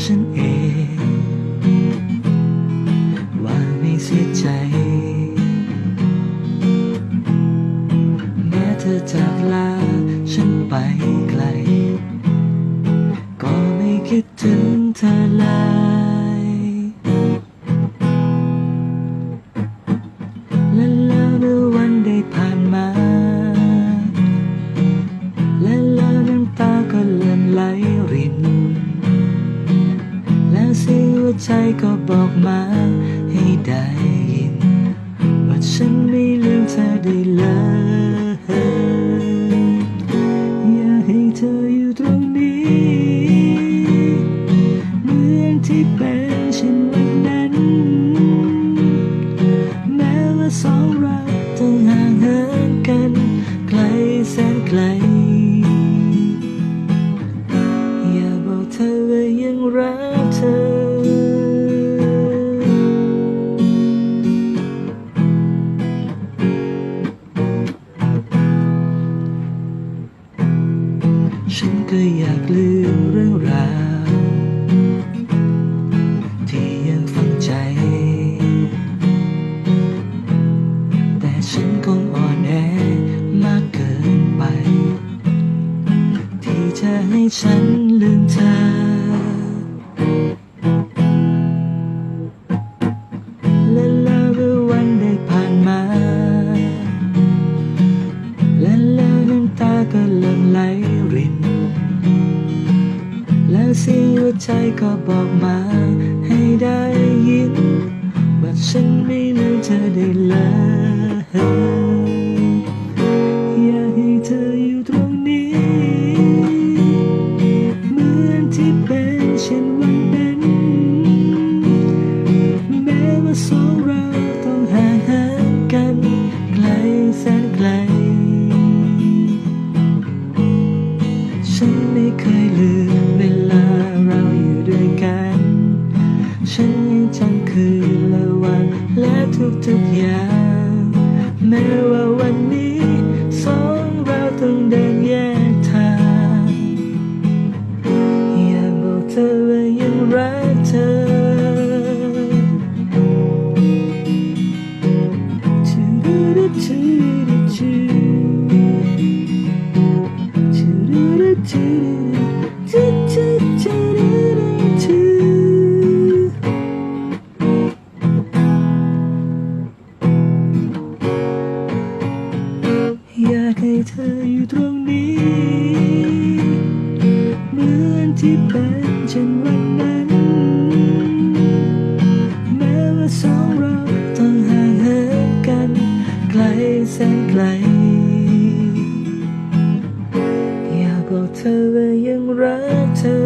ฉันเอง ว่าไม่เสียใจแม้เธอจากลาฉันไปไกล ก็ไม่คิดถึงเธอเลยและแล้วเมื่อวันได้ผ่าน ใจก็บอกมาให้ได้ยิน ว่าฉันไม่ลืมเธอได้เลย อย่าให้เธออยู่ตรง ฉันก็อยากลืมเรื่องราว ที่ยังฝังใจ แต่ฉันคงอ่อนแอมากเกินไป ที่จะให้ฉันลืมเธอ และแล้วเมื่อวันได้ผ่านมา และแล้วน้ำตาก็เริ่มไหล ริน แล้วเสียงหัวใจก็บอกมาให้ได้ยินว่าฉันไม่ลืมเธอได้เลยอย แม้ว่าวันนี้สองเราต้องเดินแยกทางอยากบอกเธอว่ายังรักเธออย เป็นเช่นวันนั้นแม้ว่าสองเราต้องห่างเหินกัน ไกลแสนไกล อยาบอกเธอว่ายังรักเธอ。